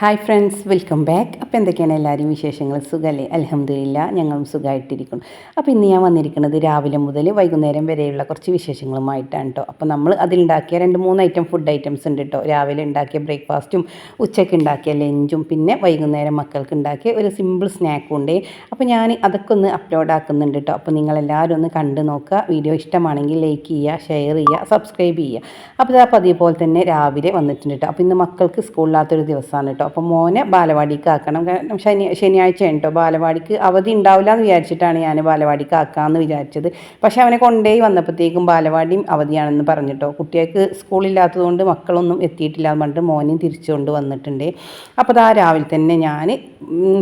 Hi friends welcome back അപ്പോൾ എന്തൊക്കെയാണ് എല്ലാവരും വിശേഷങ്ങൾ? സുഖമല്ലേ അലഹമ്മദില്ല ഞങ്ങളും സുഖമായിട്ടിരിക്കുന്നു അപ്പോൾ ഇന്ന് ഞാൻ വന്നിരിക്കുന്നത് രാവിലെ മുതൽ വൈകുന്നേരം വരെയുള്ള കുറച്ച് വിശേഷങ്ങളുമായിട്ടാണ് കേട്ടോ അപ്പോൾ നമ്മൾ അതിലുണ്ടാക്കിയ രണ്ട് മൂന്ന് ഐറ്റം ഫുഡ് ഐറ്റംസ് ഉണ്ട് കേട്ടോ രാവിലെ ഉണ്ടാക്കിയ ബ്രേക്ക്ഫാസ്റ്റും ഉച്ചയ്ക്ക് ഉണ്ടാക്കിയ ലഞ്ചും പിന്നെ വൈകുന്നേരം മക്കൾക്ക് ഉണ്ടാക്കിയ ഒരു സിമ്പിൾ സ്നാക്കും ഉണ്ട്. അപ്പോൾ ഞാൻ അതൊക്കെ ഒന്ന് അപ്ലോഡ് ആക്കുന്നുണ്ട് കേട്ടോ അപ്പോൾ നിങ്ങളെല്ലാവരും ഒന്ന് കണ്ടു നോക്കുക. വീഡിയോ ഇഷ്ടമാണെങ്കിൽ ലൈക്ക് ചെയ്യുക ഷെയർ ചെയ്യുക സബ്സ്ക്രൈബ് ചെയ്യുക. അപ്പോൾ അതേപോലെ തന്നെ രാവിലെ വന്നിട്ടുണ്ട് കേട്ടോ അപ്പോൾ ഇന്ന് മക്കൾക്ക് സ്കൂളിലാത്തൊരു ദിവസമാണ് കേട്ടോ അപ്പോൾ മോനെ ബാലവാടിക്ക് ആക്കണം. കാരണം ശനി ശനിയാഴ്ച കേട്ടോ ബാലവാടിക്ക് അവധി ഉണ്ടാവില്ല എന്ന് വിചാരിച്ചിട്ടാണ് ഞാൻ ബാലവാടിക്ക് ആക്കാമെന്ന് വിചാരിച്ചത്. പക്ഷേ അവനെ കൊണ്ടുപോയി വന്നപ്പോഴത്തേക്കും ബാലവാടിയും അവധിയാണെന്ന് പറഞ്ഞിട്ടോ. കുട്ടികൾക്ക് സ്കൂളില്ലാത്തതുകൊണ്ട് മക്കളൊന്നും എത്തിയിട്ടില്ല എന്ന് പറഞ്ഞിട്ട് മോനെയും തിരിച്ചുകൊണ്ട് വന്നിട്ടുണ്ട്. അപ്പോൾ അതാ രാവിലെ തന്നെ ഞാൻ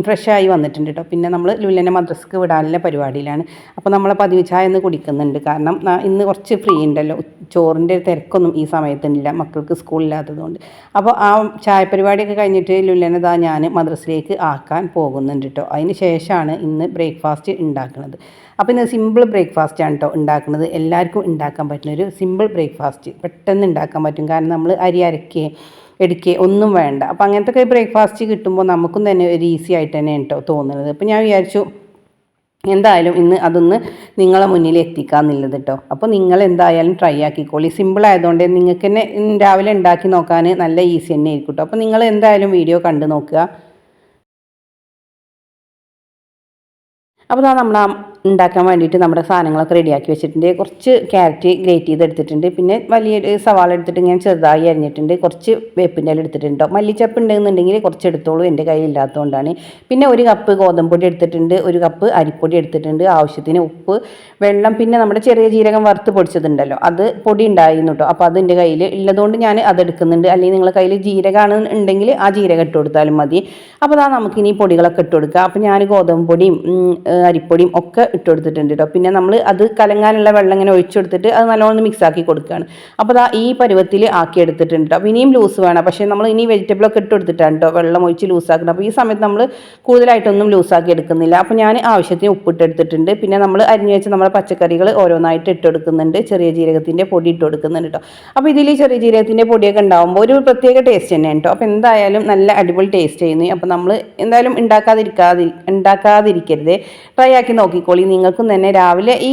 ഫ്രഷായി വന്നിട്ടുണ്ട് കേട്ടോ പിന്നെ നമ്മൾ ലുല്ലനെ മദ്രസ്ക്ക് വിടാനുള്ള പരിപാടിയിലാണ്. അപ്പോൾ നമ്മളെ പതിവ് ചായ ഒന്ന് കുടിക്കുന്നുണ്ട്. കാരണം ഇന്ന് കുറച്ച് ഫ്രീ ഉണ്ടല്ലോ. ചോറിന്റെ തിരക്കൊന്നും ഈ സമയത്തിനില്ല മക്കൾക്ക് സ്കൂളില്ലാത്തതുകൊണ്ട്. അപ്പോൾ ആ ചായ പരിപാടിയൊക്കെ കഴിഞ്ഞിട്ട് ദാ ഞാൻ മദ്രസയിലേക്ക് ആക്കാൻ പോകുന്നുണ്ട് കേട്ടോ അതിന് ശേഷമാണ് ഇന്ന് ബ്രേക്ക്ഫാസ്റ്റ് ഉണ്ടാക്കുന്നത്. അപ്പോൾ ഇന്ന് സിമ്പിൾ ബ്രേക്ക്ഫാസ്റ്റ് ആണ് കേട്ടോ ഉണ്ടാക്കുന്നത്. എല്ലാവർക്കും ഉണ്ടാക്കാൻ പറ്റുന്ന ഒരു സിമ്പിൾ ബ്രേക്ക്ഫാസ്റ്റ്. പെട്ടെന്ന് ഉണ്ടാക്കാൻ പറ്റും. കാരണം നമ്മൾ അരി അരക്കുകയും എടുക്കുക ഒന്നും വേണ്ട. അപ്പോൾ അങ്ങനത്തെ ബ്രേക്ക്ഫാസ്റ്റ് കിട്ടുമ്പോൾ നമുക്കും തന്നെ ഒരു ഈസി ആയിട്ട് തന്നെ കേട്ടോ തോന്നുന്നത്. അപ്പോൾ ഞാൻ വിചാരിച്ചു എന്തായാലും ഇന്ന് അതൊന്ന് നിങ്ങളെ മുന്നിൽ എത്തിക്കാന്നുള്ളത് കേട്ടോ അപ്പോൾ നിങ്ങൾ എന്തായാലും ട്രൈ ആക്കിക്കോളി. സിമ്പിൾ ആയതുകൊണ്ട് നിങ്ങൾക്ക് തന്നെ രാവിലെ ഉണ്ടാക്കി നോക്കാൻ നല്ല ഈസി തന്നെ ആയിരിക്കും കേട്ടോ അപ്പോൾ നിങ്ങൾ എന്തായാലും വീഡിയോ കണ്ടു നോക്കുക. അപ്പോൾ നമ്മൾ ആ ഉണ്ടാക്കാൻ വേണ്ടിയിട്ട് നമ്മുടെ സാധനങ്ങളൊക്കെ റെഡിയാക്കി വെച്ചിട്ടുണ്ട്. കുറച്ച് ക്യാരറ്റ് ഗ്രേറ്റ് ചെയ്ത് എടുത്തിട്ടുണ്ട് പിന്നെ വലിയ സവാള എടുത്തിട്ട് ഇങ്ങനെ ചെറുതായി അരിഞ്ഞിട്ടുണ്ട്. കുറച്ച് വേപ്പിന്റെ ഇല എടുത്തിട്ടുണ്ട് മല്ലിച്ചപ്പ് ഉണ്ടെന്നുണ്ടെങ്കിൽ കുറച്ച് എടുത്തോളൂ. എന്റെ കയ്യിൽ ഇല്ലാത്തതുകൊണ്ടാണ്. പിന്നെ ഒരു കപ്പ് ഗോതമ്പ് പൊടി എടുത്തിട്ടുണ്ട്. ഒരു കപ്പ് അരിപ്പൊടി എടുത്തിട്ടുണ്ട്. ആവശ്യത്തിന് ഉപ്പ് വെള്ളം പിന്നെ നമ്മുടെ ചെറിയ ജീരകം വറുത്ത് പൊടിച്ചതുണ്ടല്ലോ. അത് പൊടി ഉണ്ടായിരുന്നു കേട്ടോ അപ്പോൾ അത് എന്റെ കയ്യിൽ ഉള്ളതുകൊണ്ട് ഞാൻ അത് എടുക്കുന്നുണ്ട്. അല്ലെങ്കിൽ നിങ്ങളുടെ കയ്യിൽ ജീരകമാണ് ഉണ്ടെങ്കിൽ ആ ജീരകം ഇട്ട് കൊടുത്താലും മതി. അപ്പോൾ അതാ നമുക്കിനി പൊടികളൊക്കെ ഇട്ട് കൊടുക്കുക അപ്പോൾ ഞാൻ ഗോതമ്പ് പൊടിയും അരിപ്പൊടിയും ഒക്കെ ഇട്ട് കൊടുത്തിട്ടുണ്ട് കേട്ടോ പിന്നെ നമ്മൾ അത് കലങ്ങാനുള്ള വെള്ളം ഇങ്ങനെ ഒഴിച്ചു കൊടുത്തിട്ട് അത് നല്ലോണം മിക്സ് ആക്കി കൊടുക്കുകയാണ് അപ്പോൾ ഈ പരുവത്തിൽ ആക്കി എടുത്തിട്ടുണ്ട് കേട്ടോ ഇനിയും ലൂസ് വേണം. പക്ഷേ നമ്മൾ ഇനി വെജിറ്റബിളൊക്കെ ഇട്ട് കൊടുത്തിട്ടാണ് കേട്ടോ വെള്ളം ഒഴിച്ച് ലൂസാക്കണം അപ്പോൾ ഈ സമയത്ത് നമ്മൾ കൂടുതലായിട്ടൊന്നും ലൂസാക്കി എടുക്കുന്നില്ല. അപ്പോൾ ഞാൻ ആവശ്യത്തിന് ഉപ്പിട്ട് എടുത്തിട്ടുണ്ട്. പിന്നെ നമ്മൾ അരിഞ്ഞു വെച്ച് നമ്മുടെ പച്ചക്കറികൾ ഓരോന്നായിട്ട് ഇട്ട് കൊടുക്കുന്നുണ്ട്. ചെറിയ ജീരകത്തിന്റെ പൊടി ഇട്ട് കൊടുക്കുന്നുണ്ട് കേട്ടോ അപ്പോൾ ഇതിൽ ചെറിയ ജീരകത്തിന്റെ പൊടിയൊക്കെ ഉണ്ടാകുമ്പോൾ ഒരു പ്രത്യേക ടേസ്റ്റ് തന്നെയാണ് കേട്ടോ അപ്പോൾ എന്തായാലും നല്ല അടിപൊളി ടേസ്റ്റ് ചെയ്യുന്നു. അപ്പോൾ നമ്മൾ എന്തായാലും ഉണ്ടാക്കാതിരിക്കാതി ഉണ്ടാക്കാതിരിക്കരുത്. ട്രൈ ആക്കി നോക്കിക്കോളി. നിങ്ങൾക്കും തന്നെ രാവിലെ ഈ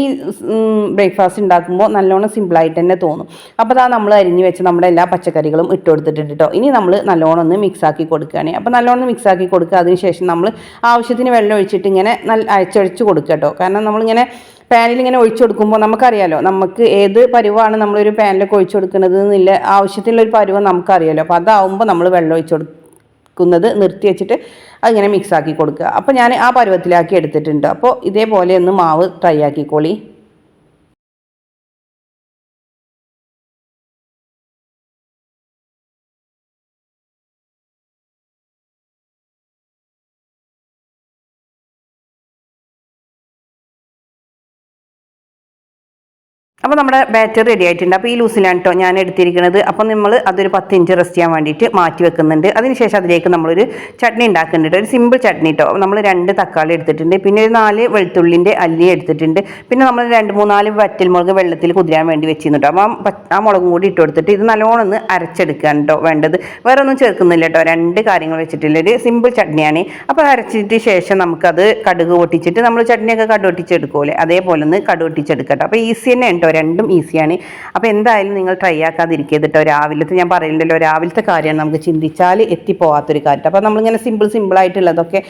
ബ്രേക്ക്ഫാസ്റ്റ് ഉണ്ടാക്കുമ്പോൾ നല്ലോണം സിമ്പിളായിട്ട് തന്നെ തോന്നും. അപ്പോൾ അതാ നമ്മൾ അരിഞ്ഞു വെച്ച് നമ്മുടെ എല്ലാ പച്ചക്കറികളും ഇട്ട് കൊടുത്തിട്ടുണ്ട് കേട്ടോ ഇനി നമ്മൾ നല്ലോണം ഒന്ന് മിക്സാക്കി കൊടുക്കുകയാണ്. അപ്പോൾ നല്ലോണം മിക്സാക്കി കൊടുക്കുക. അതിനുശേഷം നമ്മൾ ആവശ്യത്തിന് വെള്ളം ഒഴിച്ചിട്ട് ഇങ്ങനെ നല്ല അയച്ചഴിച്ച് കൊടുക്കുക കേട്ടോ കാരണം നമ്മളിങ്ങനെ പാനിൽ ഇങ്ങനെ ഒഴിച്ചു കൊടുക്കുമ്പോൾ നമുക്കറിയാലോ നമുക്ക് ഏത് പരുവാണ് നമ്മളൊരു പാനിലൊക്കെ ഒഴിച്ചു കൊടുക്കുന്നത് എന്നില്ല ആവശ്യത്തിനുള്ള ഒരു പരുവം നമുക്കറിയാലോ. അപ്പോൾ അതാവുമ്പോൾ നമ്മൾ വെള്ളം ഒഴിച്ചു കൊടുക്കുന്നത് നിർത്തി വെച്ചിട്ട് അതിങ്ങനെ മിക്സ് ആക്കി കൊടുക്കുക. അപ്പോൾ ഞാൻ ആ പരുവത്തിലാക്കി എടുത്തിട്ടുണ്ട്. അപ്പോൾ ഇതേപോലെ ഒന്ന് മാവ് ട്രൈ ആക്കിക്കോളി. അപ്പോൾ നമ്മുടെ ബാറ്ററി റെഡി ആയിട്ടുണ്ട്. അപ്പോൾ ഈ ലൂസിലാണ് കേട്ടോ ഞാൻ എടുത്തിരിക്കുന്നത്. അപ്പോൾ നമ്മൾ അതൊരു പത്ത് ഇഞ്ച് റെസ്റ്റ് ചെയ്യാൻ വേണ്ടിയിട്ട് മാറ്റി വെക്കുന്നുണ്ട്. അതിനുശേഷം അതിലേക്ക് നമ്മളൊരു ചട്നി ഉണ്ടാക്കുന്നുണ്ട്. ഒരു സിമ്പിൾ ചട്നി കേട്ടോ നമ്മൾ രണ്ട് തക്കാളി എടുത്തിട്ടുണ്ട്. പിന്നെ ഒരു നാല് വെളുത്തുള്ളിന്റെ അല്ലി എടുത്തിട്ടുണ്ട്. പിന്നെ നമ്മൾ രണ്ട് മൂന്നാൽ വറ്റൽമുളക് വെള്ളത്തിൽ കുതിരാൻ വേണ്ടി വെച്ചിരുന്നു അപ്പോൾ ആ മുളകും കൂടി ഇട്ട് കൊടുത്തിട്ട് ഇത് നല്ലോണം ഒന്ന് അരച്ചെടുക്കുകയാണ് കേട്ടോ വേണ്ടത്. വേറെ ഒന്നും ചേർക്കുന്നില്ല കേട്ടോ രണ്ട് കാര്യങ്ങൾ വെച്ചിട്ടുള്ള ഒരു സിമ്പിൾ ചട്നിയാണ്. അപ്പോൾ അരച്ചിട്ട് ശേഷം നമുക്കത് കടുക് പൊട്ടിച്ചിട്ട് നമ്മൾ ചട്നിയൊക്കെ കടുക് പൊട്ടിച്ചെടുക്കൂലേ അതേപോലെ ഒന്ന് കടുക് പൊട്ടിച്ചെടുക്കട്ടോ അപ്പോൾ ഈസി തന്നെ കേട്ടോ രണ്ടും ഈസിയാണ്. അപ്പോൾ എന്തായാലും നിങ്ങൾ ട്രൈ ആക്കാതിരിക്കരുത് കേട്ടോ രാവിലത്തെ ഞാൻ പറയുന്നുണ്ടല്ലോ രാവിലത്തെ കാര്യമാണ് നമുക്ക് ചിന്തിച്ചാൽ എത്തിപ്പോവാത്തൊരു കാര്യം. അപ്പോൾ നമ്മളിങ്ങനെ സിമ്പിൾ സിമ്പിളായിട്ടുള്ളതൊക്കെ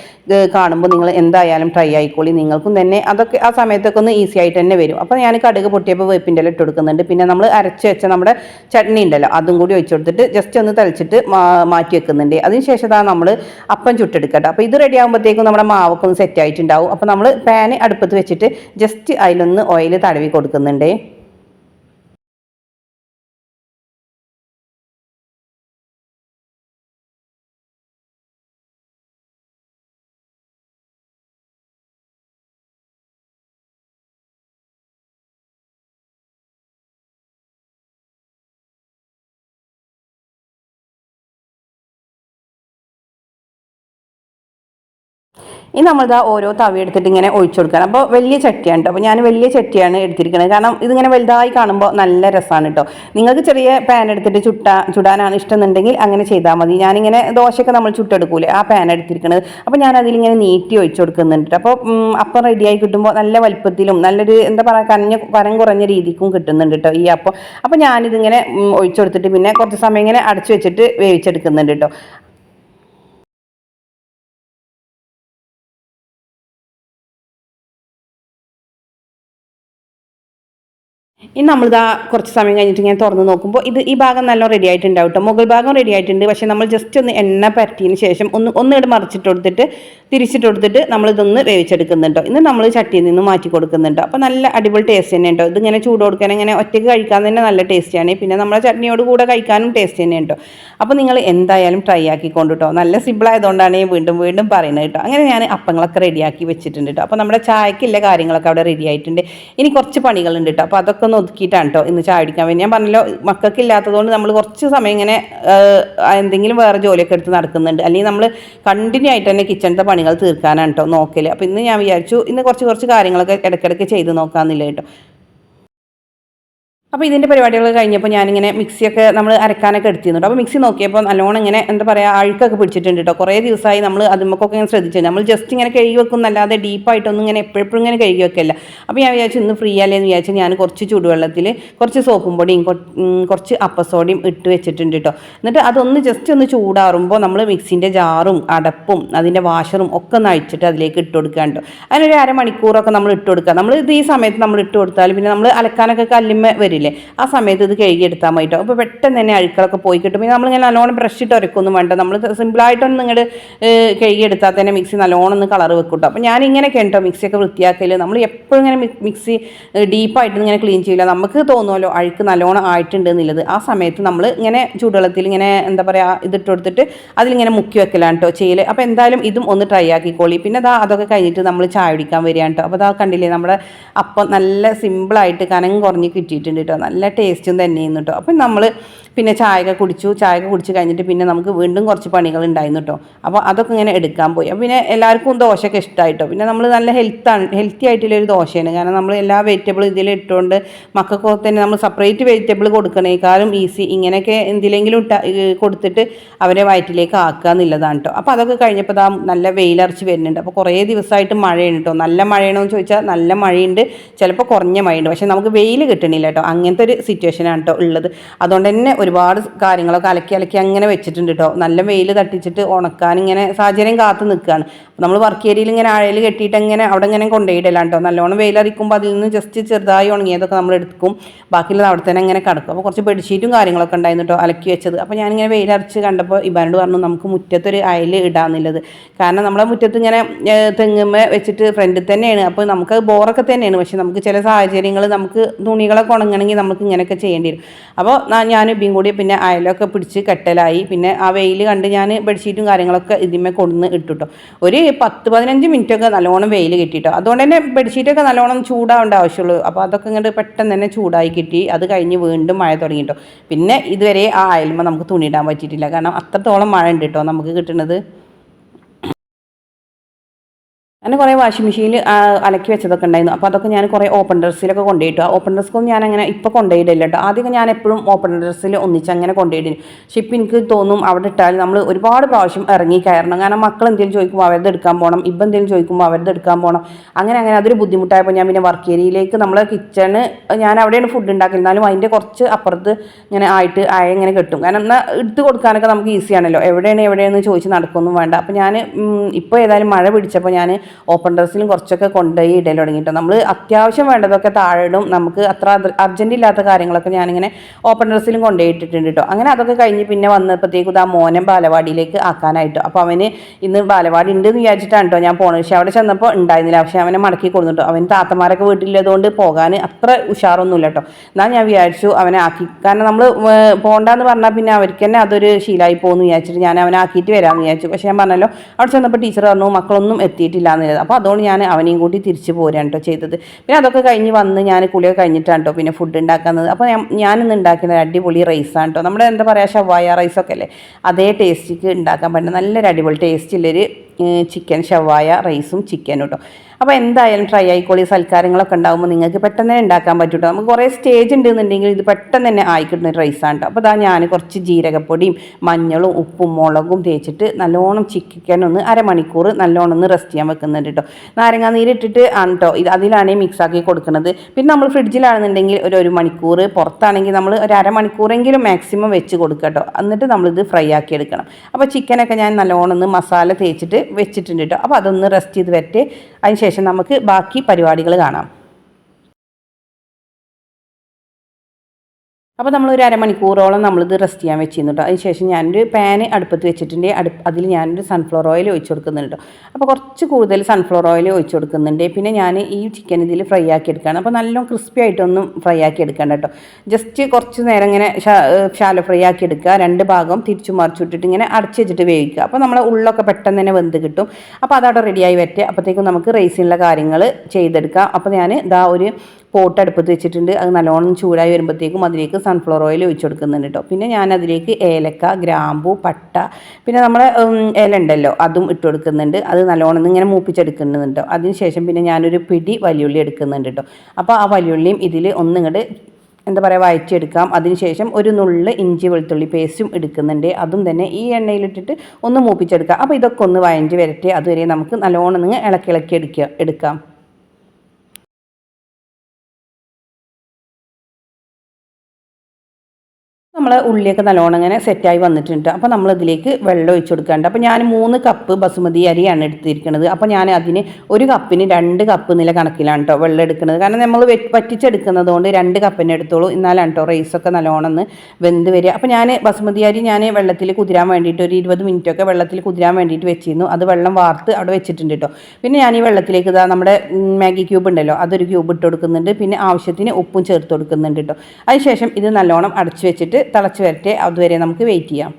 കാണുമ്പോൾ നിങ്ങൾ എന്തായാലും ട്രൈ ആയിക്കോളി. നിങ്ങൾക്കും തന്നെ അതൊക്കെ ആ സമയത്തൊക്കെ ഒന്ന് ഈസി ആയിട്ട് തന്നെ വരും. അപ്പോൾ ഞാൻ കടുക് പൊട്ടിയപ്പോൾ വേപ്പിന്റെ ഇല ഇട്ട് കൊടുക്കുന്നുണ്ട്. പിന്നെ നമ്മൾ അരച്ച് വെച്ച നമ്മുടെ ചട്നി ഉണ്ടല്ലോ അതും കൂടി ഒഴിച്ചു കൊടുത്തിട്ട് ജസ്റ്റ് ഒന്ന് തളിച്ചിട്ട് മാറ്റി വെക്കുന്നുണ്ട്. അതിനുശേഷം ഇതാ നമ്മൾ അപ്പം ചുട്ടെടുക്കട്ടെ. അപ്പോൾ ഇത് റെഡി ആകുമ്പോഴത്തേക്കും നമ്മുടെ മാവൊക്കെ ഒന്ന് സെറ്റ് ആയിട്ടുണ്ടാവും. അപ്പോൾ നമ്മൾ പാന് അടുപ്പത്ത് വെച്ചിട്ട് ജസ്റ്റ് അതിലൊന്ന് ഓയിൽ തടവി കൊടുക്കുന്നുണ്ടേ. ഇനി നമ്മളിതാ ഓരോ തവി എടുത്തിട്ട് ഇങ്ങനെ ഒഴിച്ചു കൊടുക്കണം അപ്പോൾ വലിയ ചട്ടിയാണ് കേട്ടോ അപ്പോൾ ഞാൻ വലിയ ചട്ടിയാണ് എടുത്തിരിക്കുന്നത്. കാരണം ഇതിങ്ങനെ വലുതായി കാണുമ്പോൾ നല്ല രസമാണ് കേട്ടോ നിങ്ങൾക്ക് ചെറിയ പാൻ എടുത്തിട്ട് ചുട്ടാ ചുടാനാണ് ഇഷ്ടം എന്നുണ്ടെങ്കിൽ അങ്ങനെ ചെയ്താൽ മതി. ഞാനിങ്ങനെ ദോശയൊക്കെ നമ്മൾ ചുട്ടെടുക്കൂലേ ആ പാൻ എടുത്തിരിക്കുന്നത് അപ്പോൾ ഞാൻ അതിലിങ്ങനെ നീട്ടി ഒഴിച്ചു കൊടുക്കുന്നുണ്ട്. അപ്പോൾ അപ്പം റെഡിയായി കിട്ടുമ്പോൾ നല്ല വലുപ്പത്തിലും നല്ലൊരു എന്താ പറയുക കഞ്ഞ വരം കുറഞ്ഞ രീതിക്കും കിട്ടുന്നുണ്ട് കേട്ടോ ഈ അപ്പം. അപ്പോൾ ഞാനിതിങ്ങനെ ഒഴിച്ചു കൊടുത്തിട്ട് പിന്നെ കുറച്ച് സമയം ഇങ്ങനെ അടച്ചു വെച്ചിട്ട് വേവിച്ചെടുക്കുന്നുണ്ട് കേട്ടോ ഇനി നമ്മളിതാ കുറച്ച് സമയം കഴിഞ്ഞിട്ട് ഇങ്ങനെ തുറന്ന് നോക്കുമ്പോൾ ഇത് ഈ ഭാഗം നല്ല റെഡി ആയിട്ടുണ്ടാവും കേട്ടോ മുകൾ ഭാഗം റെഡി ആയിട്ടുണ്ട്. പക്ഷേ നമ്മൾ ജസ്റ്റ് ഒന്ന് എണ്ണ പരട്ടിയതിന് ശേഷം ഒന്ന് ഒന്ന് ഇങ്ങോട്ട് മറിച്ചിട്ട് കൊടുത്തിട്ട് തിരിച്ചിട്ട് കൊടുത്തിട്ട് നമ്മളിതൊന്ന് വേവിച്ചെടുക്കുന്നുണ്ടോ ഇന്ന് നമ്മൾ ചട്ടിയിൽ നിന്ന് മാറ്റി കൊടുക്കുന്നുണ്ടോ അപ്പോൾ നല്ല അടിപൊളി ടേസ്റ്റ് തന്നെ ഉണ്ടോ ഇതിങ്ങനെ ചൂട് കൊടുക്കാൻ ഇങ്ങനെ ഒറ്റയ്ക്ക് കഴിക്കാൻ തന്നെ നല്ല ടേസ്റ്റിയാണ് പിന്നെ നമ്മളെ ചട്നിയോട് കൂടെ കഴിക്കാനും ടേസ്റ്റ് തന്നെ ഉണ്ടോ അപ്പോൾ നിങ്ങൾ എന്തായാലും ട്രൈ ആക്കിക്കൊണ്ട് കേട്ടോ നല്ല സിമ്പിൾ ആയതുകൊണ്ടാണ് ഞാൻ വീണ്ടും വീണ്ടും പറയുന്നത് കേട്ടോ അങ്ങനെ ഞാൻ അപ്പങ്ങളൊക്കെ റെഡിയാക്കി വെച്ചിട്ടുണ്ട് കേട്ടോ അപ്പോൾ നമ്മുടെ ചായക്കില്ല കാര്യങ്ങളൊക്കെ അവിടെ റെഡി ആയിട്ടുണ്ട്. ഇനി കുറച്ച് പണികളുണ്ട് കേട്ടോ അപ്പോൾ അതൊക്കെ ഒന്ന് ഒതുക്കിയിട്ടാണ് കേട്ടോ ഇന്ന് ചായ കുടിക്കാൻ വേണ്ടി. ഞാൻ പറഞ്ഞല്ലോ മക്കൾക്ക് ഇല്ലാത്തതുകൊണ്ട് നമ്മൾ കുറച്ച് സമയം ഇങ്ങനെ എന്തെങ്കിലും വേറെ ജോലിയൊക്കെ എടുത്ത് നടക്കുന്നുണ്ട്. അല്ലെങ്കിൽ നമ്മൾ കണ്ടിന്യൂ ആയിട്ട് തന്നെ കിച്ചണിന്റെ പണികൾ തീർക്കാനാണ് കേട്ടോ നോക്കൽ അപ്പോൾ ഇന്ന് ഞാൻ വിചാരിച്ചു ഇന്ന് കുറച്ച് കുറച്ച് കാര്യങ്ങളൊക്കെ ഇടയ്ക്കിടയ്ക്ക് ചെയ്ത് നോക്കാമെന്നില്ല കേട്ടോ. അപ്പോൾ ഇതിന്റെ പരിപാടികൾ കഴിഞ്ഞപ്പോൾ ഞാനിങ്ങനെ മിക്സിയൊക്കെ നമ്മൾ അരക്കാനൊക്കെ എടുത്തിരുന്നുണ്ട് അപ്പോൾ മിക്സി നോക്കിയപ്പോൾ നല്ലോണം ഇങ്ങനെ എന്താ പറയുക അഴുക്കൊക്കെ പിടിച്ചിട്ടുണ്ട് കേട്ടോ കുറേ ദിവസമായി നമ്മൾ അതുമൊക്കെ ഇങ്ങനെ ശ്രദ്ധിച്ചു. നമ്മൾ ജസ്റ്റ് ഇങ്ങനെ കഴുകി വെക്കുന്നല്ലാതെ ഡീപ്പായിട്ടൊന്നും ഇങ്ങനെ എപ്പോഴും ഇങ്ങനെ കഴുകി വെക്കല്ല. അപ്പോൾ ഞാൻ വിചാരിച്ചു ഇന്ന് ഫ്രീ അല്ലേ എന്ന് വിചാരിച്ചു ഞാൻ കുറച്ച് ചൂടുവെള്ളത്തിൽ കുറച്ച് സോപ്പും പൊടിയും കുറച്ച് അപ്പസോഡിയും ഇട്ട് വെച്ചിട്ടുണ്ട് കേട്ടോ എന്നിട്ട് അതൊന്ന് ജസ്റ്റ് ഒന്ന് ചൂടാറുമ്പോൾ നമ്മൾ മിക്സിന്റെ ജാറും അടപ്പും അതിന്റെ വാഷറും ഒക്കെ ഒന്ന് അഴിച്ചിട്ട് അതിലേക്ക് ഇട്ട് കൊടുക്കാൻ കേട്ടോ അതിനൊരു അരമണിക്കൂറൊക്കെ നമ്മൾ ഇട്ട് കൊടുക്കുക നമ്മൾ ഇത് ഈ സമയത്ത് നമ്മൾ ഇട്ട് കൊടുത്താൽ പിന്നെ നമ്മൾ അലക്കാനൊക്കെ കല്ലുമ്മ വരില്ലേ. ആ സമയത്ത് ഇത് കഴുകി എടുത്താൽ മതി കേട്ടോ അപ്പോൾ പെട്ടെന്ന് തന്നെ അഴുക്കളൊക്കെ പോയി കിട്ടും. പിന്നെ നമ്മളിങ്ങനെ നല്ലോണം ബ്രഷ് ഇട്ട് ഉരക്കൊന്നും വേണ്ട. നമ്മൾ സിമ്പിളായിട്ടൊന്ന് നിങ്ങളുടെ കഴുകി എടുത്താൽ തന്നെ മിക്സി നല്ലോണം ഒന്ന് കളർ വെക്കും കേട്ടോ അപ്പോൾ ഞാനിങ്ങനെയൊക്കെ കേട്ടോ മിക്സിയൊക്കെ വൃത്തിയാക്കൽ നമ്മൾ എപ്പോഴും ഇങ്ങനെ മിക്സി ഡീപ്പായിട്ട് ഇങ്ങനെ ക്ലീൻ ചെയ്യില്ല നമുക്ക് തോന്നുമല്ലോ അഴുക്ക് നല്ലോണം ആയിട്ടുണ്ട് എന്നുള്ളത്. ആ സമയത്ത് നമ്മൾ ഇങ്ങനെ ചൂടുവെള്ളത്തിൽ ഇങ്ങനെ എന്താ പറയുക ഇതിട്ട് കൊടുത്തിട്ട് അതിലിങ്ങനെ മുക്കി വെക്കലാണ് കേട്ടോ ചെയ്യൽ അപ്പോൾ എന്തായാലും ഇതും ഒന്ന് ട്രൈ ആക്കിക്കോളി. പിന്നെ അതാ അതൊക്കെ കഴിഞ്ഞിട്ട് നമ്മൾ ചായ കുടിക്കാൻ വരികയാണ് കേട്ടോ അപ്പോൾ അതാ കണ്ടില്ലേ നമ്മുടെ അപ്പം നല്ല സിമ്പിളായിട്ട് കനം കുറഞ്ഞ് കിട്ടിയിട്ടുണ്ട് കേട്ടോ നല്ല ടേസ്റ്റും തന്നെയായിരുന്നു കേട്ടോ അപ്പം നമ്മൾ പിന്നെ ചായയൊക്കെ കുടിച്ചു. ചായയൊക്കെ കുടിച്ച് കഴിഞ്ഞിട്ട് പിന്നെ നമുക്ക് വീണ്ടും കുറച്ച് പണികൾ ഉണ്ടായിരുന്നു കേട്ടോ. അപ്പോൾ അതൊക്കെ ഇങ്ങനെ എടുക്കാൻ പോയി. അപ്പോൾ പിന്നെ എല്ലാവർക്കും ദോശയൊക്കെ ഇഷ്ടമായിട്ടോ പിന്നെ നമ്മൾ നല്ല ഹെൽത്താണ് ഹെൽത്തി ആയിട്ടുള്ളൊരു ദോശയാണ്. കാരണം നമ്മൾ എല്ലാ വെജിറ്റബിളും ഇതിൽ ഇട്ടുകൊണ്ട് മക്കൾക്ക് തന്നെ നമ്മൾ സെപ്പറേറ്റ് വെജിറ്റബിൾ കൊടുക്കണേക്കാളും ഈസി ഇങ്ങനെയൊക്കെ എന്തിലെങ്കിലും കൊടുത്തിട്ട് അവരെ വയറ്റിലേക്ക് ആക്കുക എന്നുള്ളതാണ് കേട്ടോ. അപ്പോൾ അതൊക്കെ കഴിഞ്ഞപ്പോൾ ഇതാ നല്ല വെയിലറച്ച് വരുന്നുണ്ട്. അപ്പോൾ കുറേ ദിവസമായിട്ട് മഴയാണ് കേട്ടോ. നല്ല മഴയാണോ എന്ന് ചോദിച്ചാൽ നല്ല മഴയുണ്ട്. ചിലപ്പോൾ കുറഞ്ഞ മഴയുണ്ട്. പക്ഷേ നമുക്ക് വെയിൽ കിട്ടണില്ല കേട്ടോ. അങ്ങനത്തെ ഒരു സിറ്റുവേഷനാണ് കേട്ടോ ഉള്ളത്. അതുകൊണ്ട് തന്നെ ഒരുപാട് കാര്യങ്ങളൊക്കെ അലക്കി അലക്കി അങ്ങനെ വെച്ചിട്ടുണ്ട് കേട്ടോ നല്ല വെയിൽ തട്ടിച്ചിട്ട് ഉണക്കാൻ ഇങ്ങനെ സാഹചര്യം കാത്തു നിൽക്കുകയാണ് നമ്മൾ വർക്ക് ഏരിയയിൽ ഇങ്ങനെ ആഴയിൽ കെട്ടിയിട്ട് അങ്ങനെ അവിടെ ഇങ്ങനെ കൊണ്ടുപോയിടലാണ് കേട്ടോ നല്ലോണം വെയിലറിക്കുമ്പോൾ അതിൽ നിന്ന് ജസ്റ്റ് ചെറുതായി ഉണങ്ങിയതൊക്കെ നമ്മൾ എടുക്കും. ബാക്കിയുള്ളത് അവിടെ തന്നെ അങ്ങനെ കിടക്കും. അപ്പോൾ കുറച്ച് ബെഡ്ഷീറ്റും കാര്യങ്ങളൊക്കെ ഉണ്ടായിരുന്നു കേട്ടോ അലക്കി വെച്ചത്. അപ്പോൾ ഞാനിങ്ങനെ വെയിലറിച്ച് കണ്ടപ്പോൾ ഇബാനോട് പറഞ്ഞു നമുക്ക് മുറ്റത്തൊരു അയൽ ഇടാന്നുള്ളത്. കാരണം നമ്മളെ മുറ്റത്ത് ഇങ്ങനെ തെങ്ങുമ്പോൾ വെച്ചിട്ട് ഫ്രണ്ടിൽ തന്നെയാണ്. അപ്പോൾ നമുക്ക് ബോറൊക്കെ തന്നെയാണ്. പക്ഷേ നമുക്ക് ചില സാഹചര്യങ്ങൾ നമുക്ക് തുണികളൊക്കെ ഉണങ്ങണമെങ്കിൽ നമുക്ക് ഇങ്ങനെയൊക്കെ ചെയ്യേണ്ടി വരും. അപ്പോൾ ഞാൻ ഇബിയും കൂടി പിന്നെ അയലൊക്കെ പിടിച്ച് കെട്ടലായി. പിന്നെ ആ വെയിൽ കണ്ട് ഞാൻ ബെഡ്ഷീറ്റും കാര്യങ്ങളൊക്കെ ഇതിന്മേ കൊണ്ടുവന്ന് ഇട്ടുട്ടോ. ഒരു പത്ത് പതിനഞ്ച് മിനിറ്റൊക്കെ നല്ലോണം വെയിൽ കിട്ടിയിട്ടോ. അതുകൊണ്ട് തന്നെ ബെഡ്ഷീറ്റൊക്കെ നല്ലോണം ചൂടാവേണ്ട ആവശ്യമുള്ളൂ. അപ്പോൾ അതൊക്കെ ഇങ്ങോട്ട് പെട്ടെന്ന് തന്നെ ചൂടായി കിട്ടി. അത് കഴിഞ്ഞ് വീണ്ടും മഴ തുടങ്ങിയിട്ടോ. പിന്നെ ഇതുവരെ ആ അയൽമ നമുക്ക് തുണിയിടാൻ പറ്റിയിട്ടില്ല. കാരണം അത്രത്തോളം മഴ ഉണ്ട് കേട്ടോ നമുക്ക് കിട്ടുന്നത് അങ്ങനെ കുറേ വാഷിംഗ് മെഷീനിൽ അലക്കി വെച്ചതൊക്കെ ഉണ്ടായിരുന്നു. അപ്പോൾ അതൊക്കെ ഞാൻ കുറേ ഓപ്പൺ ഡ്രസ്സിലൊക്കെ കൊണ്ടുപോയിട്ടു. ആ ഓപ്പൺ ഡ്രസ്സൊന്നും ഞാൻ അങ്ങനെ ഇപ്പോൾ കൊണ്ടുപോയിട്ടില്ല കേട്ടോ ആദ്യമൊക്കെ ഞാൻ എപ്പോഴും ഓപ്പൺ ഡ്രസ്സിൽ ഒന്നിച്ച് അങ്ങനെ കൊണ്ടുപോയിട്ടില്ല. പക്ഷെ ഇപ്പം എനിക്ക് തോന്നും അവിടെ ഇട്ടാൽ നമ്മൾ ഒരുപാട് പ്രാവശ്യം ഇറങ്ങി കയറണം. കാരണം മക്കൾ എന്തെങ്കിലും ചോദിക്കുമ്പോൾ അവരുടെ എടുക്കാൻ പോകണം ഇപ്പം എന്തെങ്കിലും ചോദിക്കുമ്പോൾ അവരുടെ എടുക്കാൻ പോകണം അങ്ങനെ അങ്ങനെ അതൊരു ബുദ്ധിമുട്ടായപ്പോൾ ഞാൻ പിന്നെ വർക്ക് ഏരിയയിലേക്ക് നമ്മൾ കിച്ചണ് ഞാൻ അവിടെയാണ് ഫുഡ് ഉണ്ടാക്കിയിരുന്നാലും അതിന്റെ കുറച്ച് അപ്പുറത്ത് ഇങ്ങനെ ആയിട്ട് ആയ ഇങ്ങനെ കിട്ടും. കാരണം എന്നാൽ എടുത്ത് കൊടുക്കാനൊക്കെ നമുക്ക് ഈസിയാണല്ലോ എവിടെയാണ് എവിടെയെന്ന് ചോദിച്ച് നടക്കൊന്നും വേണ്ട. അപ്പോൾ ഞാൻ ഇപ്പോൾ ഏതായാലും മഴ പിടിച്ചപ്പോൾ ഞാൻ ഓപ്പൺ ഡ്രസ്സിലും കുറച്ചൊക്കെ കൊണ്ടുപോയി ഇടയിൽ തുടങ്ങിയിട്ടോ. നമ്മൾ അത്യാവശ്യം വേണ്ടതൊക്കെ താഴെ ഇടും. നമുക്ക് അത്ര അർജന്റ് ഇല്ലാത്ത കാര്യങ്ങളൊക്കെ ഞാനിങ്ങനെ ഓപ്പൺ ഡ്രസ്സിലും കൊണ്ടുപോയിട്ടിട്ടുണ്ട് കേട്ടോ അങ്ങനെ അതൊക്കെ കഴിഞ്ഞ് പിന്നെ വന്നപ്പോഴത്തേക്കും ആ മോനെ ബാലവാടിയിലേക്ക് ആക്കാനായിട്ടോ. അപ്പോൾ അവന് ഇന്ന് ബാലവാടി ഉണ്ട് എന്ന് വിചാരിച്ചിട്ടാണ് കേട്ടോ ഞാൻ പോണത്. പക്ഷേ അവിടെ ചെന്നപ്പോൾ ഉണ്ടായിരുന്നില്ല. പക്ഷേ അവനെ മടക്കി കൊടുത്തിട്ടോ അവൻ താത്തമാരൊക്കെ വീട്ടിലുള്ളതുകൊണ്ട് പോകാൻ അത്ര ഉഷാറൊന്നുമില്ല കേട്ടോ എന്നാൽ ഞാൻ വിചാരിച്ചു അവനെ ആക്കി. കാരണം നമ്മൾ പോകണ്ടെന്ന് പറഞ്ഞാൽ പിന്നെ അവർക്ക് തന്നെ അതൊരു ശീലമായി പോകുമെന്ന് വിചാരിച്ചിട്ട് ഞാൻ അവനെ ആക്കിയിട്ട് വരാമെന്ന് വിചാരിച്ചു. പക്ഷേ ഞാൻ പറഞ്ഞല്ലോ അവിടെ ചെന്നപ്പോൾ ടീച്ചർ പറഞ്ഞു മക്കളൊന്നും എത്തിയിട്ടില്ല എന്നുള്ളത് അപ്പോൾ അതുകൊണ്ട് ഞാൻ അവനെയും കൂടി തിരിച്ച് പോരാണ് കേട്ടോ ചെയ്തത്. പിന്നെ അതൊക്കെ കഴിഞ്ഞ് വന്ന് ഞാൻ കുളിയൊക്കെ കഴിഞ്ഞിട്ടാണ് കേട്ടോ പിന്നെ ഫുഡ് ഉണ്ടാക്കുന്നത്. അപ്പോൾ ഞാനിന്ന് ഉണ്ടാക്കുന്നത് അടിപൊളി റൈസാണ് കേട്ടോ നമ്മുടെ എന്താ പറയുക ഷവായ റൈസൊക്കെ അല്ലേ? അതേ ടേസ്റ്റിക്ക് ഉണ്ടാക്കാൻ പറ്റുന്ന നല്ലൊരു അടിപൊളി ടേസ്റ്റുള്ളൊരു ചിക്കൻ ഷവായ റൈസും ചിക്കനും കേട്ടോ അപ്പോൾ എന്തായാലും ട്രൈ ആയിക്കോളി. സൽക്കാരങ്ങളൊക്കെ ഉണ്ടാകുമ്പോൾ നിങ്ങൾക്ക് പെട്ടെന്ന് തന്നെ ഉണ്ടാക്കാൻ പറ്റൂട്ടോ. നമുക്ക് കുറേ സ്റ്റേജ് ഉണ്ടെന്നുണ്ടെങ്കിൽ ഇത് പെട്ടെന്ന് തന്നെ ആയിക്കിട്ടുന്ന റൈസാണ് കേട്ടോ അപ്പോൾ ഇതാ ഞാൻ കുറച്ച് ജീരകപ്പൊടിയും മഞ്ഞളും ഉപ്പും മുളകും തേച്ചിട്ട് നല്ലോണം ചിക്കൻ ഒന്ന് അരമണിക്കൂർ നല്ലോണം ഒന്ന് റെസ്റ്റ് ചെയ്യാൻ വെക്കുന്നുണ്ട് കേട്ടോ നാരങ്ങാ നീരിട്ടിട്ട് ആണ് കേട്ടോ ഇത് അതിലാണ് മിക്സ് ആക്കി കൊടുക്കുന്നത് പിന്നെ നമ്മൾ ഫ്രിഡ്ജിലാണെന്നുണ്ടെങ്കിൽ ഒരു ഒരു മണിക്കൂർ പുറത്താണെങ്കിൽ നമ്മൾ ഒരു അരമണിക്കൂറെങ്കിലും മാക്സിമം വെച്ച് കൊടുക്കുക കേട്ടോ എന്നിട്ട് നമ്മളിത് ഫ്രൈ ആക്കി എടുക്കണം. അപ്പോൾ ചിക്കനൊക്കെ ഞാൻ നല്ലോണം ഒന്ന് മസാല തേച്ചിട്ട് വെച്ചിട്ടുണ്ട് കേട്ടോ അപ്പോൾ അതൊന്ന് റെസ്റ്റ് ചെയ്ത് വരട്ടെ. അതിന് ശേഷം നമുക്ക് ബാക്കി പരിപാടികൾ കാണാം. അപ്പോൾ നമ്മൾ ഒരു അരമണിക്കൂറോളം നമ്മളിത് റെസ്റ്റ് ചെയ്യാൻ വെച്ചിരുന്നു കേട്ടോ അതിനുശേഷം ഞാനൊരു പാന് അടുപ്പത്ത് വെച്ചിട്ടുണ്ട്. അടുപ്പ് അതിൽ ഞാനൊരു സൺഫ്ലവർ ഓയിൽ ഒഴിച്ച് കൊടുക്കുന്നുണ്ട് അപ്പോൾ കുറച്ച് കൂടുതൽ സൺഫ്ലവർ ഓയിൽ ഒഴിച്ച് കൊടുക്കുന്നുണ്ട്. പിന്നെ ഞാൻ ഈ ചിക്കൻ ഇതിൽ ഫ്രൈ ആക്കി എടുക്കുകയാണ്. അപ്പോൾ നല്ലോണം ക്രിസ്പി ആയിട്ടൊന്നും ഫ്രൈ ആക്കി എടുക്കേണ്ട കേട്ടോ ജസ്റ്റ് കുറച്ച് നേരം ഇങ്ങനെ ഷാലോ ഫ്രൈ ആക്കി എടുക്കുക. രണ്ട് ഭാഗം തിരിച്ചു മറിച്ചിട്ടിട്ട് ഇങ്ങനെ അടച്ച് വെച്ചിട്ട് വേവിക്കുക. അപ്പോൾ നമ്മളെ ഉള്ളൊക്കെ പെട്ടെന്ന് തന്നെ വെന്ത് കിട്ടും. അപ്പോൾ അതവിടെ റെഡിയായി വരട്ടെ. അപ്പോഴത്തേക്കും നമുക്ക് റൈസിനുള്ള കാര്യങ്ങൾ ചെയ്തെടുക്കാം. അപ്പോൾ ഞാൻ ഇതാ ഒരു പോട്ട് അടുപ്പത്ത് വെച്ചിട്ടുണ്ട്. അത് നല്ലോണം ചൂടായി വരുമ്പോഴത്തേക്കും അതിലേക്ക് സൺഫ്ലവർ ഓയിൽ ഒഴിച്ചു കൊടുക്കുന്നുണ്ട് കേട്ടോ പിന്നെ ഞാൻ അതിലേക്ക് ഏലക്ക ഗ്രാമ്പു പട്ട പിന്നെ നമ്മളെ ഇല ഉണ്ടല്ലോ അതും ഇട്ട് കൊടുക്കുന്നുണ്ട്. അത് നല്ലോണം ഇങ്ങനെ മൂപ്പിച്ചെടുക്കുന്നുണ്ട് കേട്ടോ അതിനുശേഷം പിന്നെ ഞാനൊരു പിടി വലിയുള്ളി എടുക്കുന്നുണ്ട് കേട്ടോ അപ്പോൾ ആ വലിയുള്ളിയും ഇതിൽ ഒന്നിങ്ങോട്ട് എന്താ പറയുക വഴറ്റിയെടുക്കാം. അതിനുശേഷം ഒരു നുള്ള് ഇഞ്ചി വെളുത്തുള്ളി പേസ്റ്റും എടുക്കുന്നുണ്ട്. അതും തന്നെ ഈ എണ്ണയിലിട്ടിട്ട് ഒന്ന് മൂപ്പിച്ചെടുക്കാം. അപ്പോൾ ഇതൊക്കെ ഒന്ന് വയഞ്ച് വരട്ടെ. അതുവരെ നമുക്ക് നല്ലോണം നിങ്ങൾ ഇളക്കി ഇളക്കി എടുക്കുക എടുക്കാം. നമ്മൾ ഉള്ളിയൊക്കെ നല്ലോണം ഇങ്ങനെ സെറ്റായി വന്നിട്ടുണ്ട്. അപ്പോൾ നമ്മൾ ഇതിലേക്ക് വെള്ളം ഒഴിച്ച് കൊടുക്കാണ്ട്. അപ്പോൾ ഞാൻ മൂന്ന് കപ്പ് ബസുമതി അരിയാണ് എടുത്തിരിക്കുന്നത് അപ്പോൾ ഞാൻ അതിന് ഒരു കപ്പിന് രണ്ട് കപ്പ് നില കണക്കിലാണ് കേട്ടോ വെള്ളം എടുക്കുന്നത്. കാരണം നമ്മൾ വറ്റിച്ചെടുക്കുന്നത് കൊണ്ട് രണ്ട് കപ്പിന് എടുത്തോളൂ. എന്നാലാണ് കേട്ടോ റൈസൊക്കെ നല്ലോണം വെന്ത് വരിക. അപ്പോൾ ഞാൻ ബസുമതി അരി ഞാൻ വെള്ളത്തിൽ കുതിരാൻ വേണ്ടിയിട്ട് ഒരു ഇരുപത് മിനിറ്റൊക്കെ വെള്ളത്തിൽ കുതിരാൻ വേണ്ടിയിട്ട് വെച്ചിരുന്നു. അത് വെള്ളം വാർത്ത് അവിടെ വെച്ചിട്ടുണ്ട് കേട്ടോ പിന്നെ ഞാൻ ഈ വെള്ളത്തിലേക്ക് ഇതാ നമ്മുടെ മാഗി ക്യൂബ് ഉണ്ടല്ലോ അതൊരു ക്യൂബ് ഇട്ട് കൊടുക്കുന്നുണ്ട്. പിന്നെ ആവശ്യത്തിന് ഉപ്പും ചേർത്ത് കൊടുക്കുന്നുണ്ട് കേട്ടോ അതിനുശേഷം ഇത് നല്ലോണം അടച്ചു വെച്ചിട്ട് തിളച്ച് വരട്ടെ. അതുവരെ നമുക്ക് വെയിറ്റ് ചെയ്യാം.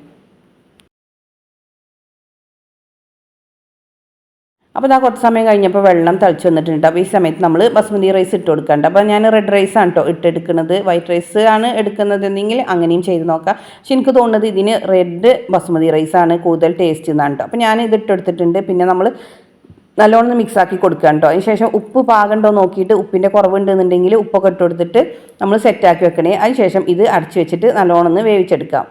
അപ്പോൾ ഇതാ കുറച്ച് സമയം കഴിഞ്ഞപ്പോൾ വെള്ളം തളിച്ച് വന്നിട്ടുണ്ട് അപ്പോൾ ഈ സമയത്ത് നമ്മൾ ബസ്മതി റൈസ് ഇട്ട് കൊടുക്കണ്ട. അപ്പോൾ ഞാൻ റെഡ് റൈസ് ആണ് കേട്ടോ ഇട്ടെടുക്കുന്നത് വൈറ്റ് റൈസ് ആണ് എടുക്കുന്നതെങ്കിൽ അങ്ങനെയും ചെയ്ത് നോക്കാം. പക്ഷെ എനിക്ക് തോന്നുന്നത് ഇതിന് റെഡ് ബസ്മതി റൈസ് ആണ് കൂടുതൽ ടേസ്റ്റ് എന്നാണ് കേട്ടോ അപ്പോൾ ഞാൻ ഇത് ഇട്ടെടുത്തിട്ടുണ്ട് പിന്നെ നമ്മൾ നല്ലോണം മിക്സ് ആക്കി കൊടുക്കുക കേട്ടോ അതിനുശേഷം ഉപ്പ് പാകണ്ടോ നോക്കിയിട്ട് ഉപ്പിന്റെ കുറവുണ്ടെന്നുണ്ടെങ്കിൽ ഉപ്പൊക്കെ ഇട്ട് കൊടുത്തിട്ട് നമ്മൾ സെറ്റാക്കി വെക്കണേ. അതിനുശേഷം ഇത് അടച്ചു വെച്ചിട്ട് നല്ലോണം വേവിച്ചെടുക്കാം.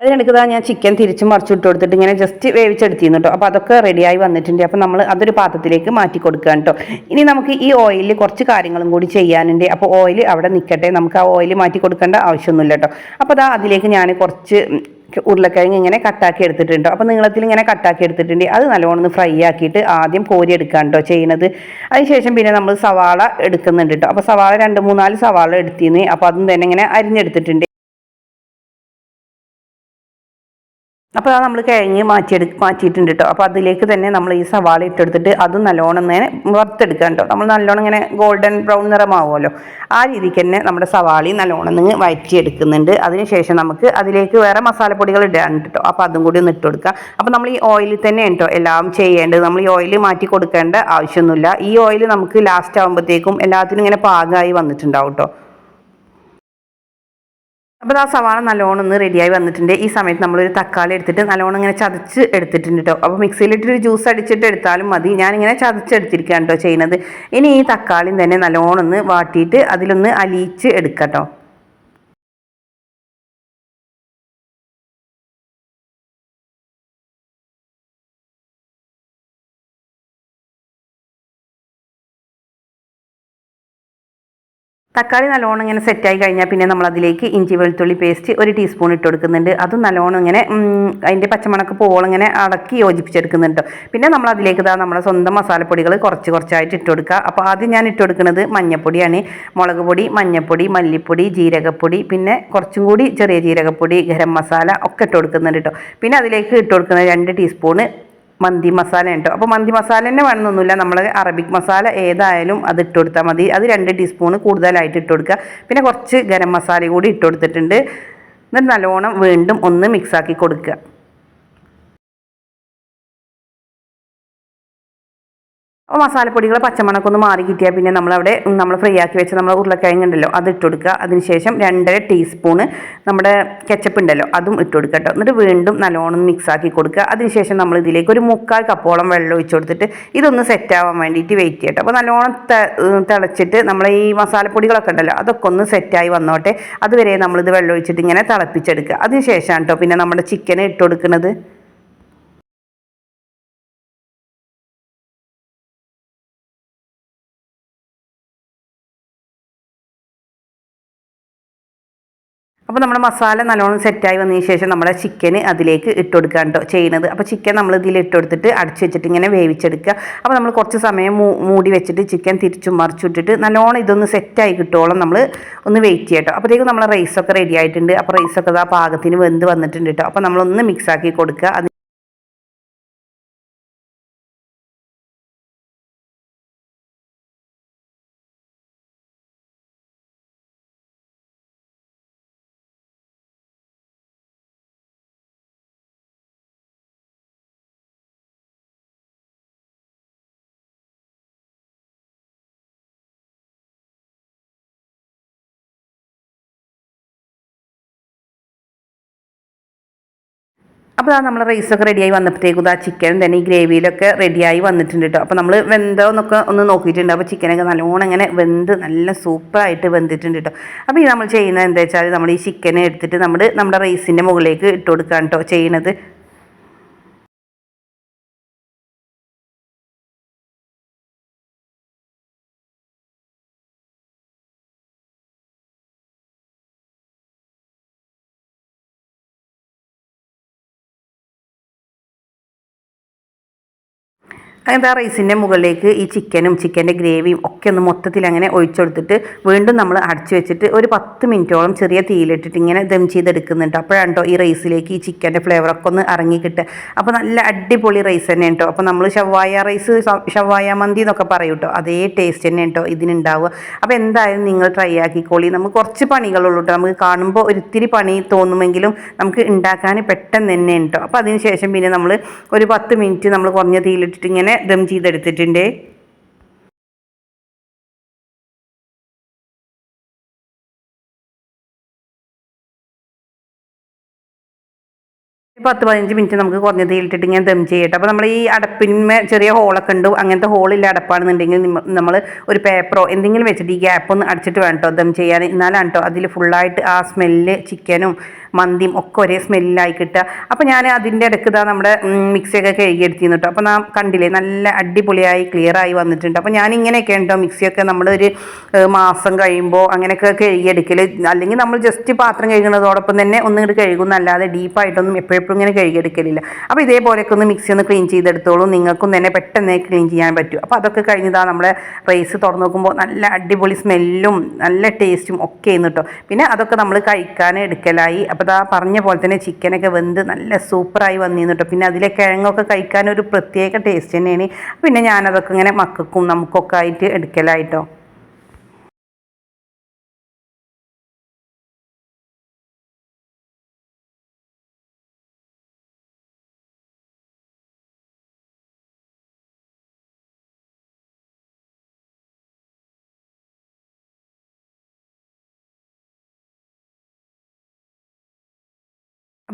അതിനിടയ്ക്ക് ഞാൻ ചിക്കൻ തിരിച്ച് മറിച്ചിട്ട് കൊടുത്തിട്ട് ഇങ്ങനെ ജസ്റ്റ് വേവിച്ചെടുത്തിരുന്നു കേട്ടോ അപ്പോൾ അതൊക്കെ റെഡിയായി വന്നിട്ടുണ്ട്. അപ്പോൾ നമ്മൾ അതൊരു പാത്രത്തിലേക്ക് മാറ്റി കൊടുക്കുക കേട്ടോ ഇനി നമുക്ക് ഈ ഓയിലിൽ കുറച്ച് കാര്യങ്ങളും കൂടി ചെയ്യാനുണ്ട്. അപ്പോൾ ഓയിൽ അവിടെ നിൽക്കട്ടെ നമുക്ക് ആ ഓയിൽ മാറ്റി കൊടുക്കേണ്ട ആവശ്യമൊന്നുമില്ല കേട്ടോ അപ്പോൾ അതാ അതിലേക്ക് ഞാൻ കുറച്ച് ഉരുളക്കിഴങ്ങ് ഇങ്ങനെ കട്ടാക്കി എടുത്തിട്ടുണ്ടോ. അപ്പോൾ നീളത്തിൽ ഇങ്ങനെ കട്ടാക്കി എടുത്തിട്ടുണ്ട്. അത് നല്ലോണം ഒന്ന് ഫ്രൈ ആക്കിയിട്ട് ആദ്യം കോരി എടുക്കാൻ കേട്ടോ ചെയ്യുന്നത്. അതിനുശേഷം പിന്നെ നമ്മൾ സവാള എടുക്കുന്നുണ്ട് കേട്ടോ അപ്പോൾ സവാള രണ്ട് മൂന്നാൽ സവാള എടുത്തിരുന്നു അപ്പോൾ അതും തന്നെ ഇങ്ങനെ അരിഞ്ഞെടുത്തിട്ടുണ്ട്. അപ്പോൾ അത് നമ്മൾ കിഴങ്ങ് മാറ്റിയെടു മാറ്റിയിട്ടുണ്ട് കേട്ടോ അപ്പോൾ അതിലേക്ക് തന്നെ നമ്മൾ ഈ സവാള ഇട്ടെടുത്തിട്ട് അതും നല്ലോണം ഇങ്ങനെ വറുത്തെടുക്കുക കേട്ടോ നമ്മൾ നല്ലോണം ഇങ്ങനെ ഗോൾഡൻ ബ്രൗൺ നിറമാവുമല്ലോ. ആ രീതിക്ക് തന്നെ നമ്മുടെ സവാളി നല്ലോണം നിങ്ങൾ വഴറ്റിയെടുക്കുന്നുണ്ട് അതിനുശേഷം നമുക്ക് അതിലേക്ക് വേറെ മസാലപ്പൊടികൾ ഇടാനുണ്ട് കേട്ടോ അപ്പോൾ അതും കൂടി ഒന്ന് ഇട്ട് കൊടുക്കുക അപ്പോൾ നമ്മൾ ഈ ഓയിലിൽ തന്നെ കേട്ടോ എല്ലാം ചെയ്യേണ്ടത്. നമ്മൾ ഈ ഓയിൽ മാറ്റി കൊടുക്കേണ്ട ആവശ്യമൊന്നുമില്ല. ഈ ഓയിൽ നമുക്ക് ലാസ്റ്റ് ആകുമ്പോഴത്തേക്കും എല്ലാത്തിനും ഇങ്ങനെ പാകമായി വന്നിട്ടുണ്ടാവും കേട്ടോ അപ്പോൾ ആ സവാള നല്ലോണം ഒന്ന് റെഡിയായി വന്നിട്ടുണ്ട്. ഈ സമയത്ത് നമ്മളൊരു തക്കാളി എടുത്തിട്ട് നല്ലോണം ഇങ്ങനെ ചതച്ച് എടുത്തിട്ടുണ്ട് കേട്ടോ അപ്പോൾ മിക്സിയിലിട്ടൊരു ജ്യൂസ് അടിച്ചിട്ട് എടുത്താലും മതി. ഞാനിങ്ങനെ ചതച്ചെടുത്തിരിക്കുകയാണ് കേട്ടോ ചെയ്യുന്നത്. ഇനി ഈ തക്കാളിയും തന്നെ നല്ലോണം ഒന്ന് വാട്ടിയിട്ട് അതിലൊന്ന് അലിയിച്ച് എടുക്കാം കേട്ടോ തക്കാളി നല്ലോണം ഇങ്ങനെ സെറ്റായി കഴിഞ്ഞാൽ പിന്നെ നമ്മൾ അതിലേക്ക് ഇഞ്ചി വെളുത്തുള്ളി പേസ്റ്റ് ഒരു ടീസ്പൂൺ ഇട്ട് കൊടുക്കുന്നുണ്ട്. അതും നല്ലോണം ഇങ്ങനെ അതിന്റെ പച്ചമണക്ക് പോളിങ്ങനെ അടക്കി യോജിപ്പിച്ചെടുക്കുന്നുണ്ട്. പിന്നെ നമ്മൾ അതിലേക്ക് ഇതാ നമ്മുടെ സ്വന്തം മസാലപ്പൊടികൾ കുറച്ച് കുറച്ചായിട്ട് ഇട്ട് കൊടുക്കുക അപ്പോൾ ആദ്യം ഞാൻ ഇട്ട് കൊടുക്കുന്നത് മഞ്ഞപ്പൊടിയാണ്. മുളക് പൊടി മഞ്ഞപ്പൊടി മല്ലിപ്പൊടി ജീരകപ്പൊടി പിന്നെ കുറച്ചും കൂടി ചെറിയ ജീരകപ്പൊടി ഗരം മസാല ഒക്കെ ഇട്ട് കൊടുക്കുന്നുണ്ട് കേട്ടോ പിന്നെ അതിലേക്ക് ഇട്ട് കൊടുക്കുന്നത് രണ്ട് ടീസ്പൂണ് മന്തി മസാല ഉണ്ടോ. അപ്പോൾ മന്തി മസാല തന്നെ വേണമെന്നൊന്നുമില്ല. നമ്മൾ അറബിക് മസാല ഏതായാലും അത് ഇട്ട് കൊടുത്താൽ മതി. അത് രണ്ട് ടീസ്പൂൺ കൂടുതലായിട്ട് ഇട്ട് കൊടുക്കുക. പിന്നെ കുറച്ച് ഗരം മസാല കൂടി ഇട്ട് കൊടുത്തിട്ടുണ്ട്. എന്നിട്ട് നല്ലോണം വീണ്ടും ഒന്ന് മിക്സാക്കി കൊടുക്കുക. അപ്പോൾ മസാലപ്പൊടികൾ പച്ചമണക്കം മാറി കിട്ടിയാൽ പിന്നെ നമ്മളവിടെ നമ്മൾ ഫ്രൈ ആക്കി വെച്ച നമ്മൾ ഉരുളക്കിഴങ്ങ് ഉണ്ടല്ലോ അത് ഇട്ട് കൊടുക്കുക. അതിനുശേഷം രണ്ടര ടീസ്പൂണ് നമ്മുടെ കെച്ചപ്പ് ഉണ്ടല്ലോ അതും ഇട്ട് കൊടുക്കുക കേട്ടോ. എന്നിട്ട് വീണ്ടും നല്ലോണം മിക്സ് ആക്കി കൊടുക്കുക. അതിനുശേഷം നമ്മൾ ഇതിലേക്ക് ഒരു മുക്കാൽ കപ്പോളം വെള്ളം ഒഴിച്ചു കൊടുത്തിട്ട് ഇതൊന്ന് സെറ്റ് ആവാൻ വേണ്ടിയിട്ട് വെയിറ്റ് ചെയ്യട്ടോ അപ്പോൾ നല്ലോണം തിളച്ചിട്ട് നമ്മൾ ഈ മസാലപ്പൊടികളൊക്കെ ഉണ്ടല്ലോ അതൊക്കെ ഒന്ന് സെറ്റായി വന്നോട്ടെ. അതുവരെ നമ്മളിത് വെള്ളം ഒഴിച്ചിട്ട് ഇങ്ങനെ തിളപ്പിച്ചെടുക്കുക. അതിനുശേഷമാണ് കേട്ടോ പിന്നെ നമ്മുടെ ചിക്കൻ ഇട്ട് കൊടുക്കുന്നത്. അപ്പോൾ നമ്മുടെ മസാല നല്ലോണം സെറ്റായി വന്നതിന് ശേഷം നമ്മുടെ ചിക്കന് അതിലേക്ക് ഇട്ട് കൊടുക്കുക കേട്ടോ ചെയ്യുന്നത്. അപ്പോൾ ചിക്കൻ നമ്മൾ ഇതിൽ ഇട്ട് കൊടുത്തിട്ട് അടച്ചു വെച്ചിട്ട് ഇങ്ങനെ വേവിച്ചെടുക്കുക. അപ്പോൾ നമ്മൾ കുറച്ച് സമയം മൂടി വെച്ചിട്ട് ചിക്കൻ തിരിച്ചും മറിച്ചിട്ടിട്ട് നല്ലോണം ഇതൊന്ന് സെറ്റായി കിട്ടുവോളം നമ്മൾ ഒന്ന് വെയിറ്റ് ചെയ്യട്ടോ അപ്പോഴത്തേക്കും നമ്മൾ റൈസൊക്കെ റെഡി ആയിട്ടുണ്ട്. അപ്പോൾ റൈസൊക്കെ ആ പാകത്തിന് വെന്ത് വന്നിട്ടുണ്ട് കേട്ടോ. അപ്പോൾ നമ്മളൊന്ന് മിക്സാക്കി കൊടുക്കുക. അപ്പോൾ ആ നമ്മൾ റൈസൊക്കെ റെഡിയായി വന്നപ്പോഴത്തേക്കും ആ ചിക്കൻ തന്നെ ഈ ഗ്രേവിയിലൊക്കെ റെഡിയായി വന്നിട്ടുണ്ട് കേട്ടോ അപ്പോൾ നമ്മൾ വെന്തോ എന്നൊക്കെ ഒന്ന് നോക്കിയിട്ടുണ്ട്. അപ്പോൾ ചിക്കനൊക്കെ നല്ലോണം ഇങ്ങനെ വെന്ത് നല്ല സൂപ്പറായിട്ട് വെന്തിട്ടുണ്ട് കേട്ടോ അപ്പോൾ ഈ നമ്മൾ ചെയ്യുന്നത് എന്താ വെച്ചാൽ നമ്മൾ ഈ ചിക്കനെ എടുത്തിട്ട് നമ്മൾ നമ്മുടെ റൈസിന്റെ മുകളിലേക്ക് ഇട്ട് കൊടുക്കുകയാണ് കേട്ടോ ചെയ്യണത് അങ്ങനത്തെ ആ റൈസിന്റെ മുകളിലേക്ക് ഈ ചിക്കനും ചിക്കന്റെ ഗ്രേവിയും ഒക്കെ ഒന്ന് മൊത്തത്തിൽ അങ്ങനെ ഒഴിച്ചെടുത്തിട്ട് വീണ്ടും നമ്മൾ അടച്ചു വെച്ചിട്ട് ഒരു പത്ത് മിനിറ്റോളം ചെറിയ തീയിലിട്ടിട്ട് ഇങ്ങനെ ദം ചെയ്തെടുക്കുന്നുണ്ട്. അപ്പോഴാണ് കേട്ടോ ഈ റൈസിലേക്ക് ഈ ചിക്കന്റെ ഫ്ലേവറൊക്കെ ഒന്ന് ഇറങ്ങി അപ്പോൾ നല്ല അടിപൊളി റൈസ് തന്നെ കേട്ടോ. അപ്പോൾ നമ്മൾ ഷവായ റൈസ് ഷവായ മന്തി എന്നൊക്കെ പറയും കേട്ടോ. അതേ ടേസ്റ്റ് തന്നെ കേട്ടോ ഇതിനുണ്ടാവുക. അപ്പോൾ എന്തായാലും നിങ്ങൾ ട്രൈ ആക്കിക്കോളി. നമുക്ക് കുറച്ച് പണികളുള്ളൂ കേട്ടോ. നമുക്ക് കാണുമ്പോൾ ഒരിത്തിരി പണി തോന്നുമെങ്കിലും നമുക്ക് ഉണ്ടാക്കാൻ പെട്ടെന്ന് തന്നെ കേട്ടോ. അപ്പോൾ അതിന് ശേഷം പിന്നെ നമ്മൾ ഒരു പത്ത് മിനിറ്റ് നമ്മൾ കുറഞ്ഞ തീയിലിട്ടിട്ട് ഇങ്ങനെ ദം ചെയ്തെടുത്തിട്ടുണ്ട്. പത്ത് പതിനഞ്ച് മിനിറ്റ് നമുക്ക് കുറഞ്ഞ തീയിലിട്ടിട്ട് ഞാൻ ദം ചെയ്യട്ടെ. അപ്പോൾ നമ്മൾ ഈ അടപ്പിന്മേ ചെറിയ ഹോളൊക്കെ ഉണ്ട്. അങ്ങനത്തെ ഹോളില്ല അടപ്പാണെന്നുണ്ടെങ്കിൽ നമ്മൾ ഒരു പേപ്പറോ എന്തെങ്കിലും വെച്ചിട്ട് ഈ ഗ്യാപ്പ് ഒന്ന് അടിച്ചിട്ട് വേണം കേട്ടോ ദം ചെയ്യാൻ. എന്നാലാണ് കേട്ടോ അതിൽ ഫുള്ളായിട്ട് ആ സ്മെല്ല് ചിക്കനും മന്തിയും ഒക്കെ ഒരേ സ്മെല്ലായി കിട്ടുക. അപ്പോൾ ഞാൻ അതിന്റെ ഇടയ്ക്ക് ഇതാ നമ്മുടെ മിക്സിയൊക്കെ കഴുകിയെടുത്തിരുന്നു കേട്ടോ അപ്പോൾ നാം കണ്ടില്ലേ നല്ല അടിപൊളിയായി ക്ലിയറായി വന്നിട്ടുണ്ട്. അപ്പോൾ ഞാൻ ഇങ്ങനെയൊക്കെ ഉണ്ടോ മിക്സിയൊക്കെ നമ്മളൊരു മാസം കഴിയുമ്പോൾ അങ്ങനെയൊക്കെ കഴുകിയെടുക്കൽ അല്ലെങ്കിൽ നമ്മൾ ജസ്റ്റ് പാത്രം കഴുകുന്നതോടൊപ്പം തന്നെ ഒന്നും ഇങ്ങോട്ട് കഴുകുന്നല്ലാതെ ഡീപ്പായിട്ടൊന്നും എപ്പോഴും ഇങ്ങനെ കഴുകിയെടുക്കലില്ല. അപ്പോൾ ഇതേപോലെയൊക്കെ ഒന്ന് മിക്സി ഒന്ന് ക്ലീൻ ചെയ്തെടുത്തോളൂ. നിങ്ങൾക്കും തന്നെ പെട്ടെന്ന് ക്ലീൻ ചെയ്യാൻ പറ്റും. അപ്പോൾ അതൊക്കെ കഴിഞ്ഞതാ നമ്മുടെ റൈസ് തുറന്നു നോക്കുമ്പോൾ നല്ല അടിപൊളി സ്മെല്ലും നല്ല ടേസ്റ്റും ഒക്കെ ആയിരുന്നു കേട്ടോ പിന്നെ അതൊക്കെ നമ്മൾ കഴിക്കാൻ എടുക്കലായി അപ്പോൾ ഇതാ പറഞ്ഞ പോലെ തന്നെ ചിക്കനൊക്കെ വെന്ത് നല്ല സൂപ്പറായി വന്നിരുന്നു കേട്ടോ പിന്നെ അതിലെ കിഴങ്ങൊക്കെ കഴിക്കാൻ ഒരു പ്രത്യേക ടേസ്റ്റ് തന്നെയാണ്. പിന്നെ ഞാനതൊക്കെ ഇങ്ങനെ മക്കൾക്കും നമുക്കൊക്കെ ആയിട്ട് എടുക്കലായിട്ടോ.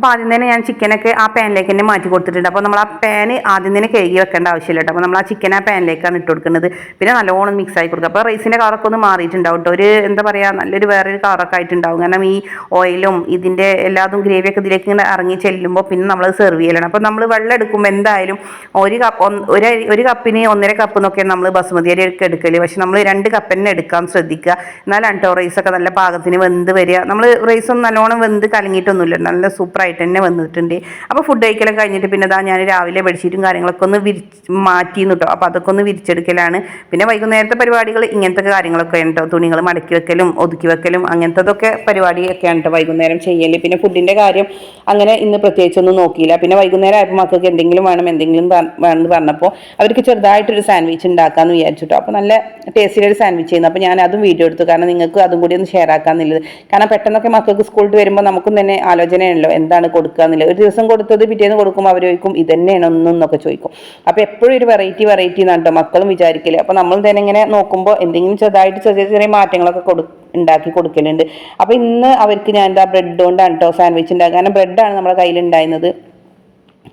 അപ്പോൾ ആദ്യം തന്നെ ഞാൻ ചിക്കനൊക്കെ ആ പാനിലേക്ക് തന്നെ മാറ്റി കൊടുത്തിട്ടുണ്ട്. അപ്പോൾ നമ്മൾ ആ പാന് ആദ്യം തന്നെ കഴുകി വെക്കേണ്ട ആവശ്യമില്ല കേട്ടോ. അപ്പോൾ നമ്മൾ ആ ചിക്കൻ ആ പാനിലേക്കാണ് ഇട്ട് കൊടുക്കുന്നത്. പിന്നെ നല്ലോണം മിക്സ് ആയി കൊടുക്കുക. അപ്പോൾ റൈസിന്റെ കളറൊക്കെ ഒന്ന് മാറിയിട്ടുണ്ടാവും കേട്ടോ. ഒരു എന്താ പറയുക നല്ലൊരു വേറൊരു കളറൊക്കെ ആയിട്ടുണ്ടാവും. കാരണം ഈ ഓയിലും ഇതിന്റെ എല്ലാതും ഗ്രേവിയൊക്കെ ഇതിലേക്ക് ഇങ്ങനെ ഇറങ്ങി ചെല്ലുമ്പോൾ പിന്നെ നമ്മൾ സെർവ് ചെയ്യലാണ്. അപ്പോൾ നമ്മൾ വെള്ളം എടുക്കുമ്പോൾ എന്തായാലും ഒരു കപ്പ് ഒരു ഒരു കപ്പിന് ഒന്നര കപ്പ് എന്നൊക്കെ നമ്മൾ ബസുമതി അരി ഒക്കെ എടുക്കൽ. പക്ഷെ നമ്മൾ രണ്ട് കപ്പ് തന്നെ എടുക്കാൻ ശ്രദ്ധിക്കുക. എന്നാലാണ് കേട്ടോ റൈസൊക്കെ നല്ല പാകത്തിന് വെന്ത് വരിക. നമ്മൾ റൈസ് ഒന്നും നല്ലോണം വെന്ത് കലങ്ങിയിട്ടൊന്നുമില്ല. നല്ല സൂപ്പറായിട്ട് തന്നെ വന്നിട്ടുണ്ട്. അപ്പോൾ ഫുഡ് കഴിക്കലൊക്കെ കഴിഞ്ഞിട്ട് പിന്നെ ഇതാ ഞാൻ രാവിലെ ബെഡ്ഷീറ്റും കാര്യങ്ങളൊക്കെ ഒന്ന് വിരിച്ച് മാറ്റിയെന്ന് കേട്ടോ അപ്പോൾ അതൊക്കെ ഒന്ന് വിരിച്ചെടുക്കലാണ്. പിന്നെ വൈകുന്നേരത്തെ പരിപാടികൾ ഇങ്ങനത്തെ കാര്യങ്ങളൊക്കെ ഉണ്ടോ തുണികൾ മടക്കി വെക്കലും ഒതുക്കി വെക്കലും അങ്ങനത്തതൊക്കെ പരിപാടിയൊക്കെയാണ് കേട്ടോ വൈകുന്നേരം ചെയ്യൽ പിന്നെ ഫുഡിന്റെ കാര്യം അങ്ങനെ ഇന്ന് പ്രത്യേകിച്ചൊന്നും നോക്കിയില്ല. പിന്നെ വൈകുന്നേരം ആയപ്പോൾ മക്കൾക്ക് എന്തെങ്കിലും വേണം എന്തെങ്കിലും വേണമെന്ന് പറഞ്ഞപ്പോൾ അവർക്ക് ചെറുതായിട്ടൊരു സാൻഡ്വിച്ച് ഉണ്ടാക്കാമെന്ന് വിചാരിച്ചിട്ടോ അപ്പോൾ നല്ല ടേസ്റ്റിലൊരു സാൻഡ്വിച്ച് ചെയ്യുന്നു. അപ്പോൾ ഞാൻ അതും വീഡിയോ എടുത്തു. കാരണം നിങ്ങൾക്ക് അതും കൂടി ഒന്ന് ഷെയർ ആക്കാമെന്നുള്ളത് കാരണം പെട്ടെന്നൊക്കെ മക്കൾക്ക് സ്കൂളിൽ വരുമ്പോൾ നമുക്കും തന്നെ ആലോചനയാണല്ലോ. എന്താ എന്താണ് കൊടുക്കുക ഒരു ദിവസം കൊടുത്തത് പിറ്റേന്ന് കൊടുക്കുമ്പോൾ അവർ ചോദിക്കും ഇത് തന്നെയാണ് ഒന്നും എന്നൊക്കെ ചോദിക്കും. അപ്പോൾ എപ്പോഴും ഒരു വെറൈറ്റി വെറൈറ്റി എന്നാണ് മക്കളും വിചാരിക്കില്ല അപ്പോൾ നമ്മൾ തന്നെ ഇങ്ങനെ നോക്കുമ്പോൾ എന്തെങ്കിലും ചെറുതായിട്ട് ചെറിയ ചെറിയ മാറ്റങ്ങളൊക്കെ കൊടു ഉണ്ടാക്കി കൊടുക്കലുണ്ട്. അപ്പോൾ ഇന്ന് അവർക്ക് ഞാൻ എന്താ ബ്രെഡ് കൊണ്ടാണ് കേട്ടോ സാൻഡ്വിച്ച് ഉണ്ടാക്കുക. കാരണം ബ്രെഡാണ് നമ്മുടെ കയ്യിലുണ്ടായിരുന്നത്.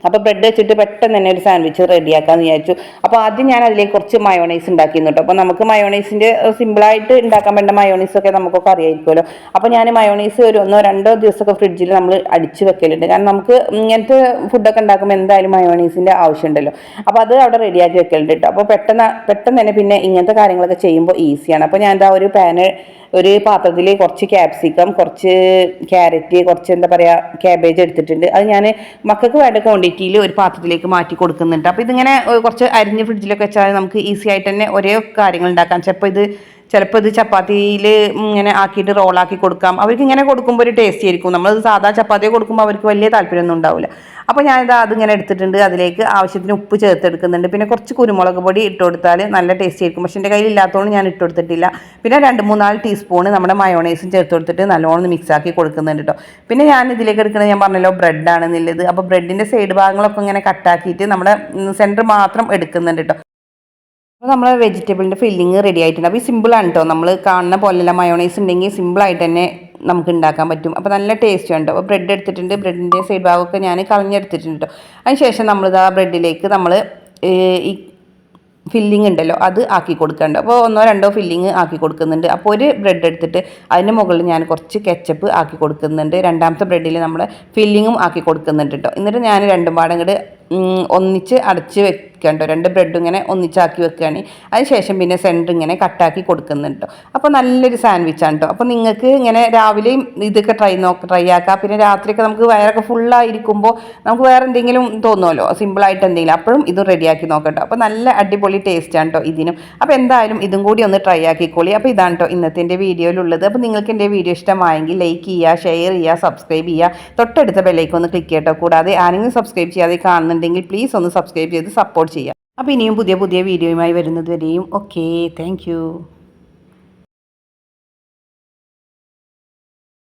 അപ്പോൾ ബ്രെഡ് വെച്ചിട്ട് പെട്ടെന്ന് തന്നെ ഒരു സാൻഡ്വിച്ച് റെഡിയാക്കാമെന്ന് വിചാരിച്ചു. അപ്പോൾ ആദ്യം ഞാൻ അതിലേക്ക് കുറച്ച് മയോണൈസ് ഉണ്ടാക്കിയിരുന്നു കേട്ടോ. അപ്പോൾ നമുക്ക് മയോണൈസിന്റെ സിമ്പിളായിട്ട് ഉണ്ടാക്കാൻ വേണ്ട മയോണൈസ് ഒക്കെ നമുക്കൊക്കെ അറിയായിരിക്കുമല്ലോ. അപ്പോൾ ഞാൻ മയോണൈസ് ഒരു ഒന്നോ രണ്ടോ ദിവസമൊക്കെ ഫ്രിഡ്ജിൽ നമ്മൾ അടിച്ച് വെക്കലുണ്ട്. കാരണം നമുക്ക് ഇങ്ങനത്തെ ഫുഡൊക്കെ ഉണ്ടാക്കുമ്പോൾ എന്തായാലും മയോണൈസിന്റെ ആവശ്യമുണ്ടല്ലോ. അപ്പോൾ അത് അവിടെ റെഡിയാക്കി വെക്കലുണ്ട് കേട്ടോ. അപ്പോൾ പെട്ടെന്ന് പെട്ടെന്ന് തന്നെ പിന്നെ ഇങ്ങനത്തെ കാര്യങ്ങളൊക്കെ ചെയ്യുമ്പോൾ ഈസിയാണ് അപ്പോൾ ഞാൻ എന്താ ഒരു പാന് ഒരു പാത്രത്തിൽ കുറച്ച് ക്യാപ്സിക്കം കുറച്ച് ക്യാരറ്റ് കുറച്ച് എന്താ പറയുക ക്യാബേജ് എടുത്തിട്ടുണ്ട്. അത് ഞാൻ മക്കൾക്ക് വേണ്ട ക്വാണ്ടിറ്റിയിൽ ഒരു പാത്രത്തിലേക്ക് മാറ്റി കൊടുക്കുന്നുണ്ട്. അപ്പോൾ ഇതിങ്ങനെ കുറച്ച് അരിഞ്ഞ് ഫ്രിഡ്ജിലൊക്കെ വെച്ചാൽ നമുക്ക് ഈസി ആയിട്ട് തന്നെ ഒരേ കാര്യങ്ങൾ ഉണ്ടാക്കാം. ചിലപ്പോൾ ഇത് ചിലപ്പോൾ ഇത് ചപ്പാത്തിയിൽ ഇങ്ങനെ ആക്കിയിട്ട് റോളാക്കി കൊടുക്കാം. അവർക്ക് ഇങ്ങനെ കൊടുക്കുമ്പോൾ ഒരു ടേസ്റ്റി ആയിരിക്കും. നമ്മൾ സാധാ ചപ്പാത്തി കൊടുക്കുമ്പോൾ അവർക്ക് വലിയ താല്പര്യമൊന്നും ഉണ്ടാവില്ല അപ്പോൾ ഞാനിത് അതിങ്ങനെ എടുത്തിട്ടുണ്ട്. അതിലേക്ക് ആവശ്യത്തിന് ഉപ്പ് ചേർത്തെടുക്കുന്നുണ്ട് പിന്നെ കുറച്ച് കുരുമുളക് പൊടി ഇട്ട് കൊടുത്താൽ നല്ല ടേസ്റ്റി ആയിരിക്കും. പക്ഷേ എന്റെ കയ്യിൽ ഇല്ലാത്തതുകൊണ്ട് ഞാൻ ഇട്ട് കൊടുത്തിട്ടില്ല. പിന്നെ രണ്ട് മൂന്നാൽ ടീസ്പൂൺ നമ്മുടെ മയോണൈസും ചേർത്ത് കൊടുത്തിട്ട് നല്ലോണം മിക്സ് ആക്കി കൊടുക്കുന്നുണ്ട് കേട്ടോ പിന്നെ ഞാൻ ഇതിലേക്ക് എടുക്കുന്നത് ഞാൻ പറഞ്ഞല്ലോ ബ്രെഡാണെന്നുള്ളത് അപ്പോൾ ബ്രെഡിന്റെ സൈഡ് ഭാഗങ്ങളൊക്കെ ഇങ്ങനെ കട്ടാക്കിയിട്ട് നമ്മുടെ സെന്റർ മാത്രം എടുക്കുന്നുണ്ട് കേട്ടോ അപ്പോൾ നമ്മൾ വെജിറ്റബിളിന്റെ ഫില്ലിങ് റെഡി ആയിട്ടുണ്ട്. അപ്പോൾ ഈ സിമ്പിളാണ് കേട്ടോ നമ്മൾ കാണുന്ന പോലെയുള്ള മയോണൈസ് ഉണ്ടെങ്കിൽ സിമ്പിൾ സിമ്പിളായിട്ട് തന്നെ നമുക്ക് ഉണ്ടാക്കാൻ പറ്റും. അപ്പോൾ നല്ല ടേസ്റ്റ് ഉണ്ട് അപ്പോൾ ബ്രെഡ് എടുത്തിട്ടുണ്ട്. ബ്രെഡിന്റെ സൈഡ് ഭാഗമൊക്കെ ഞാൻ കളഞ്ഞെടുത്തിട്ടുണ്ട് കേട്ടോ അതിന് ശേഷം നമ്മളിത് ആ ബ്രെഡിലേക്ക് നമ്മൾ ഈ ഫില്ലിംഗ് ഉണ്ടല്ലോ അത് ആക്കി കൊടുക്കുന്നുണ്ട് അപ്പോൾ ഒന്നോ രണ്ടോ ഫില്ലിംഗ് ആക്കി കൊടുക്കുന്നുണ്ട്. അപ്പോൾ ഒരു ബ്രെഡ് എടുത്തിട്ട് അതിന് മുകളിൽ ഞാൻ കുറച്ച് കെച്ചപ്പ് ആക്കി കൊടുക്കുന്നുണ്ട്. രണ്ടാമത്തെ ബ്രെഡിൽ നമ്മൾ ഫില്ലിങ്ങും ആക്കി കൊടുക്കുന്നുണ്ട് കേട്ടോ എന്നിട്ട് ഞാൻ രണ്ടും പാടും കൂടെ ഒന്നിച്ച് അടച്ച് വെക്കണ്ടോ? രണ്ട് ബ്രെഡ് ഇങ്ങനെ ഒന്നിച്ചാക്കി വെക്കുകയാണ് അതിന് ശേഷം പിന്നെ സെന്റർ ഇങ്ങനെ കട്ടാക്കി കൊടുക്കുന്നുണ്ട്. അപ്പോൾ നല്ലൊരു സാൻഡ്വിച്ചാണ് കേട്ടോ അപ്പോൾ നിങ്ങൾക്ക് ഇങ്ങനെ രാവിലെയും ഇതൊക്കെ ട്രൈ നോക്ക് ട്രൈ ആക്കാം. പിന്നെ രാത്രിയൊക്കെ നമുക്ക് വയറൊക്കെ ഫുള്ളായിരിക്കുമ്പോൾ നമുക്ക് വേറെ എന്തെങ്കിലും തോന്നുമല്ലോ സിമ്പിളായിട്ട് എന്തെങ്കിലും. അപ്പോഴും ഇതും റെഡിയാക്കി നോക്കട്ടോ അപ്പോൾ നല്ല അടിപൊളി ടേസ്റ്റാണ് കേട്ടോ ഇതിനും. അപ്പോൾ എന്തായാലും ഇതും കൂടി ഒന്ന് ട്രൈ ആക്കിക്കോളി. അപ്പോൾ ഇതാണ് കേട്ടോ ഇന്നത്തെ എന്റെ വീഡിയോയിലുള്ളത്. അപ്പോൾ നിങ്ങൾക്ക് എന്റെ വീഡിയോ ഇഷ്ടമായെങ്കിൽ ലൈക്ക് ചെയ്യുക ഷെയർ ചെയ്യുക സബ്സ്ക്രൈബ് ചെയ്യുക. തൊട്ടടുത്ത ബെല്ലൈക്കൊന്ന് ക്ലിക്ക് ചെയ്യട്ടോ. കൂടാതെ ആരെങ്കിലും സബ്സ്ക്രൈബ് ചെയ്യാതെ കാണുന്നുണ്ടെങ്കിൽ പ്ലീസ് ഒന്ന് സബ്സ്ക്രൈബ് ചെയ്ത് സപ്പോർട്ട് ചെയ്യുക. അപ്പോൾ ഇനിയും പുതിയ പുതിയ വീഡിയോയുമായി വരുന്നത് വരെയും. Okay thank